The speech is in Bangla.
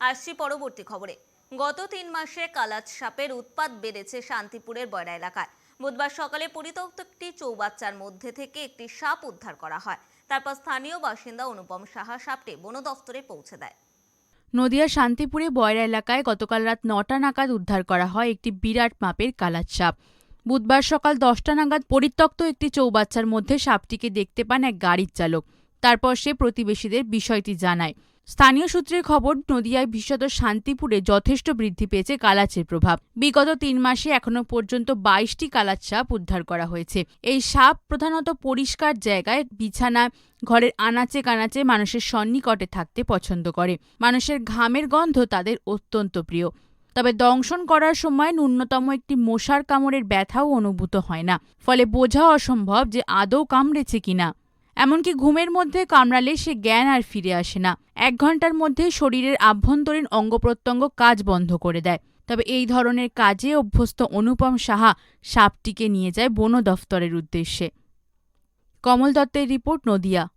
আসছি পরবর্তী খবরে। গত তিন মাসে কালাত সাপের উৎপাত বেড়েছে শান্তিপুরের বয়রা এলাকায়। বুধবার সকালে পরিত্যক্ত একটি চৌবাচ্চার মধ্যে থেকে একটি সাপ উদ্ধার করা হয়। তারপর স্থানীয় বাসিন্দা অনুপম সাহা সাপটি বন দফতরে পৌঁছে দেয়। নদিয়ার শান্তিপুরে বয়রা এলাকায় গতকাল রাত নটা নাগাদ উদ্ধার করা হয় একটি বিরাট মাপের কালার সাপ। বুধবার সকাল দশটা নাগাদ পরিত্যক্ত একটি চৌবাচ্চার মধ্যে সাপটিকে দেখতে পান এক গাড়ির চালক। তারপর সে প্রতিবেশীদের বিষয়টি জানায়। স্থানীয় সূত্রের খবর নদিয়ায় বিশেষত শান্তিপুরে যথেষ্ট বৃদ্ধি পেয়েছে কালাচের প্রভাব। বিগত তিন মাসে এখনও পর্যন্ত বাইশটি কালাচ সাপ উদ্ধার করা হয়েছে। এই সাপ প্রধানত পরিষ্কার জায়গায়, বিছানা, ঘরের আনাচে কানাচে মানুষের সন্নিকটে থাকতে পছন্দ করে। মানুষের ঘামের গন্ধ তাদের অত্যন্ত প্রিয়। তবে দংশন করার সময় ন্যূনতম একটি মশার কামড়ের ব্যথাও অনুভূত হয় না। ফলে বোঝা অসম্ভব যে আদৌ কামড়েছে কিনা। এমনকি ঘুমের মধ্যে কামড়ালে সে জ্ঞান আর ফিরে আসে না। এক ঘণ্টার মধ্যে শরীরের আভ্যন্তরীণ অঙ্গ প্রত্যঙ্গ কাজ বন্ধ করে দেয়। তবে এই ধরনের কাজে অভ্যস্ত অনুপম সাহা সাপটিকে নিয়ে যায় বন দফতরের উদ্দেশ্যে। কমল দত্তের রিপোর্ট নদিয়া।